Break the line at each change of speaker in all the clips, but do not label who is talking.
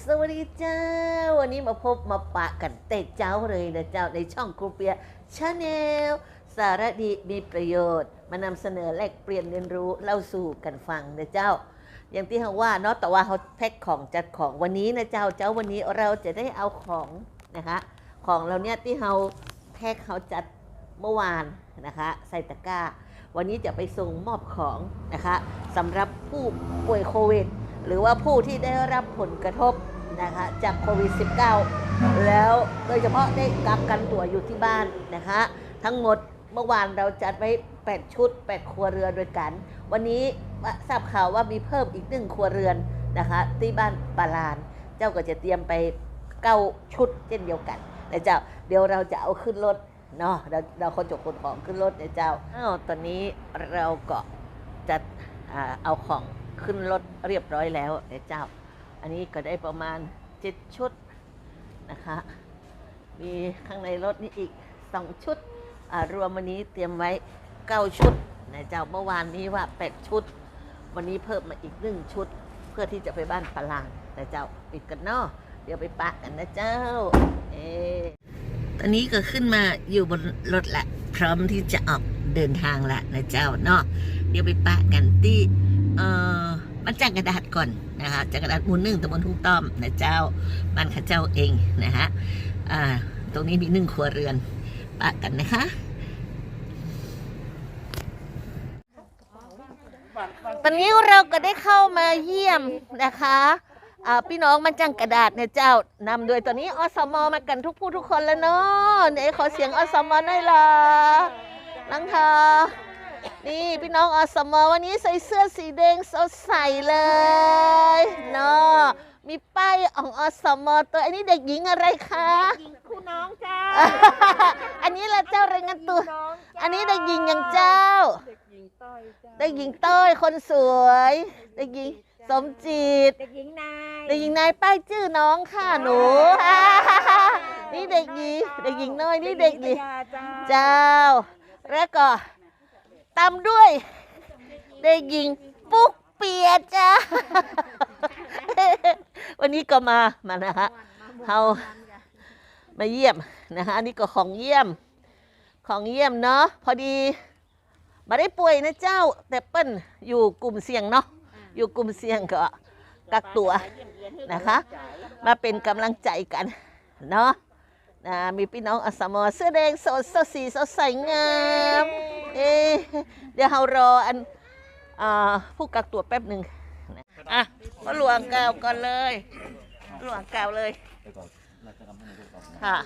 สวัสดีเจ้า วันนี้มาพบมาปะกันเตะเจ้าเลยนะเจ้าในช่องครูเปียชาแนลสารดีมีประโยชน์ มานำเสนอแลกเปลี่ยนเรียนรู้เล่าสู่กันฟังนะเจ้า อย่างที่เขาว่าเนาะแต่ว่าเขาแพ็คของจัดของวันนี้นะเจ้าเจ้าวันนี้เราจะได้เอาของนะคะของเราเนี่ยที่เราแพ็คเขาจัดเมื่อวานนะคะใส่ตะกร้า วันนี้จะไปส่งมอบของนะคะสำหรับผู้ป่วยโควิด หรือว่าผู้ที่ได้รับผลกระทบนะคะจากโควิด -19 แล้วโดยเฉพาะได้กักกันตัวอยู่ที่บ้านนะคะ ทั้งหมดเมื่อวานเราจัดไว้ 8 ชุด 8 ครัวเรือนด้วยกัน วันนี้ทราบข่าวว่ามีเพิ่มอีกหนึ่งครัวเรือนนะคะ ที่บ้านปาลาน เจ้าก็จะเตรียมไปเก้าชุดเช่นเดียวกันนะเจ้าเดี๋ยวเราจะเอาขึ้นรถเนาะเราเราคนจกคนของขึ้นรถนะเจ้าอ้าวตอนนี้เราก็จัดอ่าเอาของ ขึ้นรถเรียบร้อยแล้วนะเจ้า อันนี้ก็ได้ประมาณเจ็ดชุดนะคะ มีข้างในรถนี่อีกสองชุดรวมวันนี้เตรียมไว้เก้าชุดนะเจ้าเมื่อวานนี้ว่าแปดชุด วันนี้เพิ่มมาอีกหนึ่งชุด เพื่อที่จะไปบ้านปลางนะเจ้าปิดกันเนาะเดี๋ยวไปปะกันนะเจ้า เอตอนนี้ก็ขึ้นมาอยู่บนรถละ พร้อมที่จะออกเดินทางละนะเจ้าเนาะเดี๋ยวไปปะกันที่ เอ่อบ้านจังกระดาษก่อนนะคะจังกระดาษมูลหนึ่งตำบลทุ่งต้อมนะเจ้าบ้านข้าเจ้าเองนะฮะอ่าตรงนี้มีหนึ่งครัวเรือนปะกันนะคะตอนนี้เราก็ได้เข้ามาเยี่ยมนะคะพี่น้องมันจังกระดาษเนี่ยเจ้านำโดยตอนนี้อสมมากันทุกผู้ทุกคนแล้วเนาะไหนขอเสียงอสมหน่อยล่ะนังทา นี่พี่น้องอสมวันนี้ใส่เสื้อสีแดงสดใสเลยเนาะมีป้ายของอสมตัวอันนี้เด็กหญิงอะไรคะ
หญิงคู่น้องจ้า
อันนี้ละเจ้ารายงานตัว
น้อง
อันนี้เด็กหญิงอย่างเจ้า
เด็กหญิงต้อยจ้า
เด็กหญิงเต้ยคนสวย เด็กหญิงสมจิต
เด็กหญิงนาย
เด็กหญิงนายป้ายชื่อน้องค่ะหนูนี่เด็กหญิงเด็กหญิงน้อยนี่เด็กหญิง
ยาจ้า
เจ้า แล้วก็ ตามด้วยเด็กหญิงปุ๊กเปียจ้า วันนี้ก็มามานะฮะเฮามาเยี่ยมนะฮะอันนี่ก็ของเยี่ยม ของเยี่ยมเนาะพอดีมาได้ป่วยนะเจ้า แต่เปิ้นอยู่กลุ่มเสี่ยงเนาะอยู่กลุ่มเสี่ยงก็กักตัวนะคะ มาเป็นกำลังใจกันเนาะนะมีพี่น้องอสมอเสื้อแดงสดสดสีสดใสงาม เอเดี๋ยวเรารออันอผู้กักตัวแป๊บหนึ่งอะก็หลวงกาวก่อนเลย หลวงกาวเลย
ไปก่อนน่าจะทำให้ในอนนะ
ค่ะ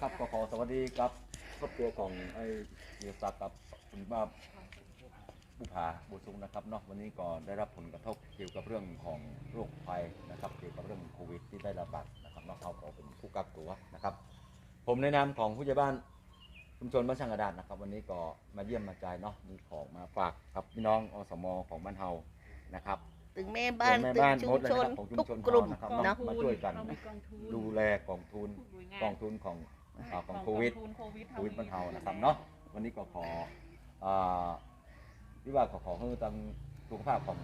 ครับก็ขอสวัสดีครับครอบครัวของไอ้เดียศักกับคุณบ้าบุภาบุญสุงนะครับเนาะวันนี้ก็ได้รับผลกระทบเกี่ยวกับเรื่องของโรคภัยนะครับเกี่ยวกับเรื่องโควิดที่ได้ระบาดนะครับเนาะเขาก็เป็นผู้กักตัวนะครับ ผมในนามของผู้ใหญ่บ้าน ชุมชนบ้านช่างกระดาษนะครับ วันนี้ก็มาเยี่ยมมาใจายเนาะมีของมาฝากกับพี่น้องอสมของบ้านเฮานะครับ
ถึงแม่บ้าน
แม่
ถึง
บ้าน
ชุ
หม
ม
ดเลย
ชน
นะครับของชุม
ทุก
ชน
กลุ่ม
ของเรานะครับ
เนาะ
มาช่วยกัน
เรามีกองทุน
ดูแลกองทุนกองทุนของอ่าของโควิด
กองทุนโควิด
โควิดบรรเทานะครับเนาะวันนี้ก็ขออ่าที่ว่าขอขอให้ทางสุขภาพของ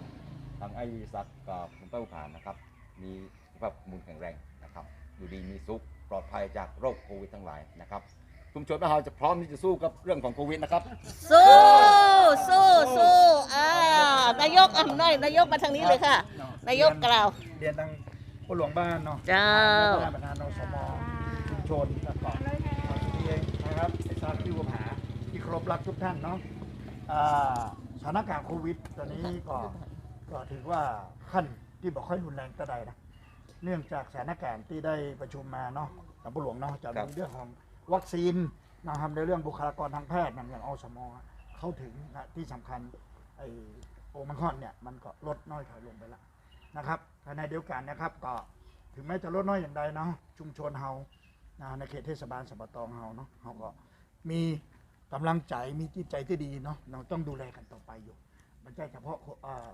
ทางไอ้ซักกับคุณป้าอุผานนะครับ มีสุขภาพมูลแข็งแรงนะครับ อยู่ดีมีสุขปลอดภัยจากโรคโควิดทั้งหลายนะครับ ชุมชนบ้านเราจะพร้อมที่จะสู้กับเรื่องของโควิดนะครับ
สู้สู้สู้อ่านายกอะหน่อยนายกมาทางนี้เลยค่ะ นายกกล่าว
เรียนทางผู้หลวงบ้านเนาะ
เจ้า
แล้วก็ประธานอสมชุมชนแล้วก็ขอที่เองนะครับไอ้ซาคิวหาที่ครบรักทุกท่านเนาะอ่าสถานการณ์โควิดตอนนี้ก็ก็ถือว่าขั้นที่บอกค่อยรุนแรงก็ได้นะ เนื่องจากสถานการณ์ที่ได้ประชุมมาเนาะกับผู้หลวงเนาะจะ
ครับ
มีเรื่องของ วัคซีนนะครับในเรื่องบุคลากรทางแพทย์นั่นอย่างอสมเข้าถึงนะที่สำคัญไอโอมิคอนเนี่ยมันก็ลดน้อยถอยลงไปละนะครับภายในเดียวกันนะครับก็ถึงแม้จะลดน้อยอย่างใดเนาะชุมชนเฮานะในเขตเทศบาลสมบตองเฮาเนาะเฮาก็มีกำลังใจมีจิตใจที่ดีเนาะเราต้องดูแลกันต่อไปอยู่ไม่ใช่เฉพาะ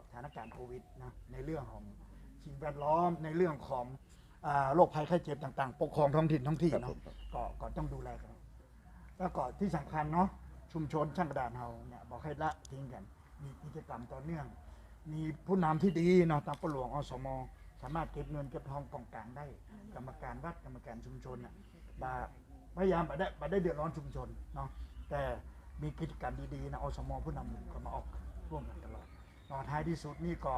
สถานการณ์โควิดนะในเรื่องของสิ่งแวดล้อมในเรื่องของ อ่าโรคภัยไข้เจ็บต่างๆ ปกครองท้องถิ่นท้องที่
ครับ
เนาะ
ผม
ก็ก็ต้องดูแลกันแล้วก็ที่สำคัญเนาะชุมชนช่างกระดานเฮาเนี่ยบอกให้ละทิ้งกัน มีกิจกรรมต่อเนื่อง มีผู้นำที่ดีเนาะตามประหลวงอสม สามารถเก็บเงินเก็บทองกองกลางได้ กรรมการวัดกรรมการชุมชนน่ะบาพยายามไปได้ไปได้เดือดร้อนชุมชนเนาะแต่มีกิจกรรมดีๆนะอสมผู้นำหมู่ก็มาออกร่วมกันตลอดเนาะท้ายที่สุดนี่ก็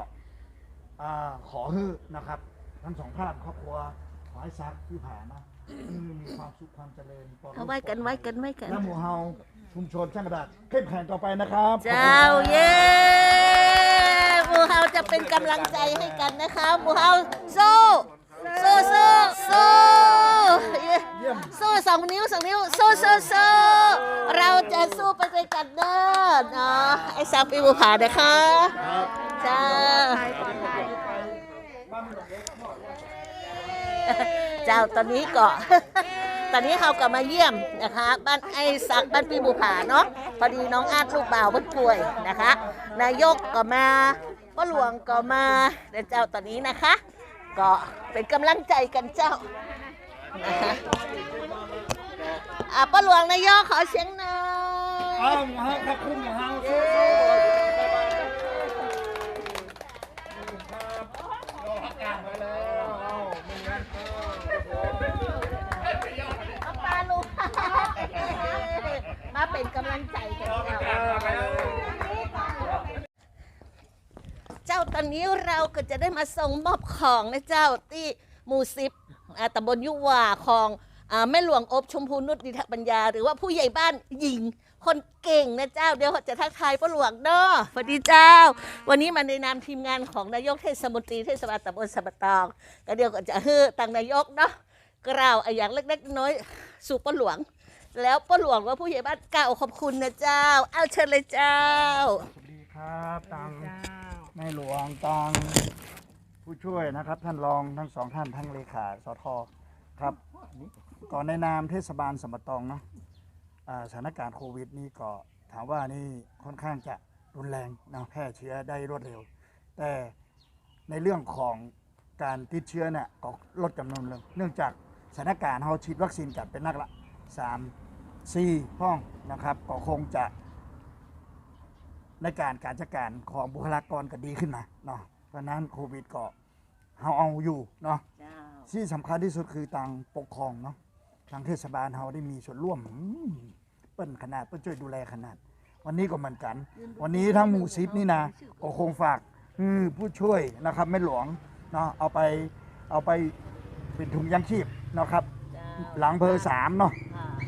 อ่าขอฮือนะครับ ทั้งสองท่านครอบครัวขอให้ซักที่ผ่านนะอืมมีความสุขความเจริญปลอดโรค
เอาไว้กันไว้กันไว้กัน
และหมู่เฮาชุมชนช่างกระดาษเข้มแข็งต่อไปนะครับ
เจ้าเย้หมูเฮาจะเป็นกำลังใจให้กันนะคะหมูเฮาสู้สู้สู้สู้เย้
เยี่ยม
สู้สองนิ้วสองนิ้วสู้สู้สู้เราจะสู้ไปด้วยกันเด้อเนาะไอ้สาวปีบุผานะคะจ้า เจ้าตอนนี้ก็ตอนนี้เขาก็มาเยี่ยมนะคะ บ้านไอ้สักบ้านปีบุผาเนาะพอดีน้องอาดลูกบ่าวเพิ่นป่วยนะคะ นายกก็มาพ่อหลวงก็มาเจ้าตอนนี้นะคะ ก็เป็นกำลังใจกันเจ้านะคะอะพ่อหลวงนายกขอเสียงหน่อย
เอาหมู่เฮาขอบคุณหมู่เฮาสู้ๆ
เอาปลาลูก มาเป็นกำลังใจกันเจ้า เจ้าต อนนี้เราก็จะได้มาส่งมอบของนะเจ้าที่หมู่สิบอ่าตำบลยุวาของอ่าแม่หลวงอบชมพูนุชดิทปัญญา หรือว่าผู้ใหญ่บ้านหญิง คนเก่งนะเจ้า เดี๋ยวจะทักทายพ่อหลวงเด้อสวัสดีเจ้า วันนี้มาในนามทีมงานของนายกเทศมนตรีเทศบาลตำบลสะบะตองก็เดี๋ยวก็จะฮือตังนายกเนาะกล่าวไอ้อย่างเล็กๆน้อยๆสู่พ่อหลวง แล้วพ่อหลวงว่าผู้ใหญ่บ้านเก่าขอบคุณนะเจ้า เอาเชิญเลยเจ้า
ครับตังในหลวงตังผู้ช่วยนะครับ ท่านรองทั้งสองท่านทั้งเลขาสทครับ ก่อนในนามเทศบาลสมบตองเนาะอ่าสถานการณ์โควิดนี่ก็ถามว่านี่ค่อนข้างจะรุนแรงเนาะแพร่เชื้อได้รวดเร็ว แต่ในเรื่องของการติดเชื้อเนี่ยก็ลดจำนวนลงเนื่องจากสถานการณ์เราฉีดวัคซีนกันเป็นนักละสามสี่ห้องนะครับก็คงจะ ในการการจัดการของบุคลากรก็ดีขึ้นมาเนาะเพราะฉะนั้นโควิดก็เฮาเอาอยู่เนาะที่สำคัญที่สุดคือทางปกครองเนาะทางเทศบาลเฮาได้มีส่วนร่วมอืมเปิ้นขนาดเปิ้นช่วยดูแลขนาด วันนี้ก็เหมือนกัน วันนี้ทั้งหมู่ซิปนี่นะก็คงฝากอืมผู้ช่วยนะครับแม่หลวงเนาะเอาไปเอาไปเป็นถุงยังชีพเนาะครับหลังเพอสามเนาะ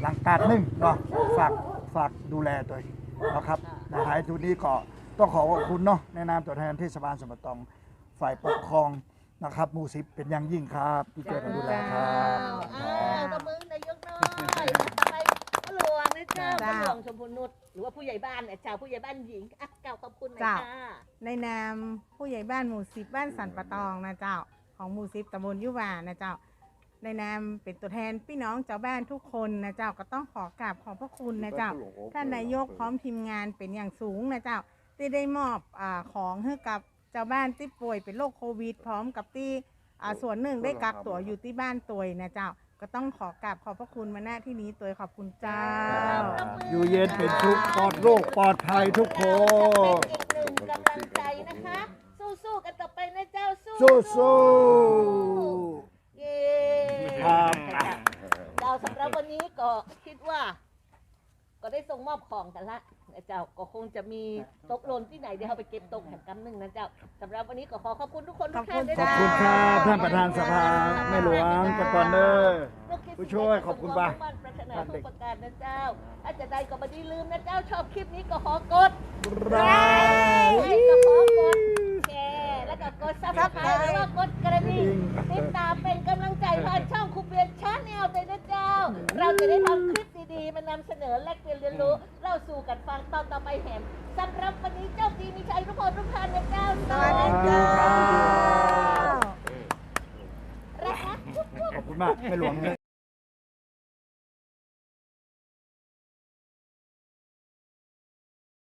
หลังการหนึ่งเนาะฝากฝากดูแลตัวเองนะครับ นะท้ายทุนนี้ก็ต้องขอขอบคุณเนาะในนามตัวแทนเทศบาลสมบตองฝ่ายปกครองนะครับหมู่สิบเป็นอย่างยิ่งครับที่ช่วยกันดูแลครับ
อ้าวตบมือนายกน้อยไปพ่อหลวงนะเจ้าพ่อหลวงชมพูนุชหรือว่าผู้ใหญ่บ้านเนี่ยเจ้าผู้ใหญ่บ้านหญิงอะกล่าวขอบคุณหน่อย
เจ้า
ค่ะ
ในนามผู้ใหญ่บ้านหมู่สิบบ้านสันปะตองนะเจ้าของหมู่สิบตำบลยุวานะเจ้า ในนามเป็นตัวแทนพี่น้องเจ้าบ้านทุกคนนะเจ้าก็ต้องขอกราบขอบพระคุณนะเจ้าท่านนายกพร้อมทีมงานเป็นอย่างสูงนะเจ้าที่ได้มอบอาของให้กับเจ้าบ้านที่ป่วยเป็นโรคโควิด พร้อมกับที่อ่าส่วนหนึ่งได้กักตัวอยู่ที่บ้านตัวนะเจ้าก็ต้องขอกราบขอบพระคุณมาณที่นี้ตัวขอบคุณเจ้า
อยู่เย็นเป็นทุกข์ปลอดโรคปลอดภัยทุกค
เป็น
น
อีกหนึ่งกำลังใจนะคะ สู้ๆกันต่อไปนะเจ้าสู้
สู้สู้
เย้
ครับ
เจ้าสำหรับวันนี้ก็คิดว่า ก็ได้ส่งมอบของกันละนะเจ้าก็คงจะมีตกหล่นที่ไหนเดี๋ยวเราไปเก็บตกแห่งกำหนึ่งนะเจ้าสำหรับวันนี้ก็ขอขอบคุณทุกคนทุกท่านด้วย
ขอบ
นะ
คุณครับท่านประธานสภาแม่หลวงปกรณ์เด้อผู้ช่วยขอบคุณป่ะ
ปรารถนาทุกประการนะเจ้าถ้าจะได้ก็ไม่ได้ลืมนะเจ้าชอบคลิปนี้ก็ขอกด
ไร
ใช่ก็ขอกดแชร์แล้ว ก็กดซับสไครต์แล้วก็กดกระดิ่งติดตามเป็นกำลังใจผ่านช่องครูเปียนชาแนลเลยนะเจ้า เราจะได้ทำคลิปดีๆมานำเสนอแลกเปลี่ยนเรียนรู้เล่าสู่กันฟังตอนต่อไปแหมสำหรับวันนี้เจ้าดีมีชัยทุกคนทุกท่านนะเจ้าสวัสดีเจ้ารักนะ
ขอบคุณมากแม่หลวงเนี่ย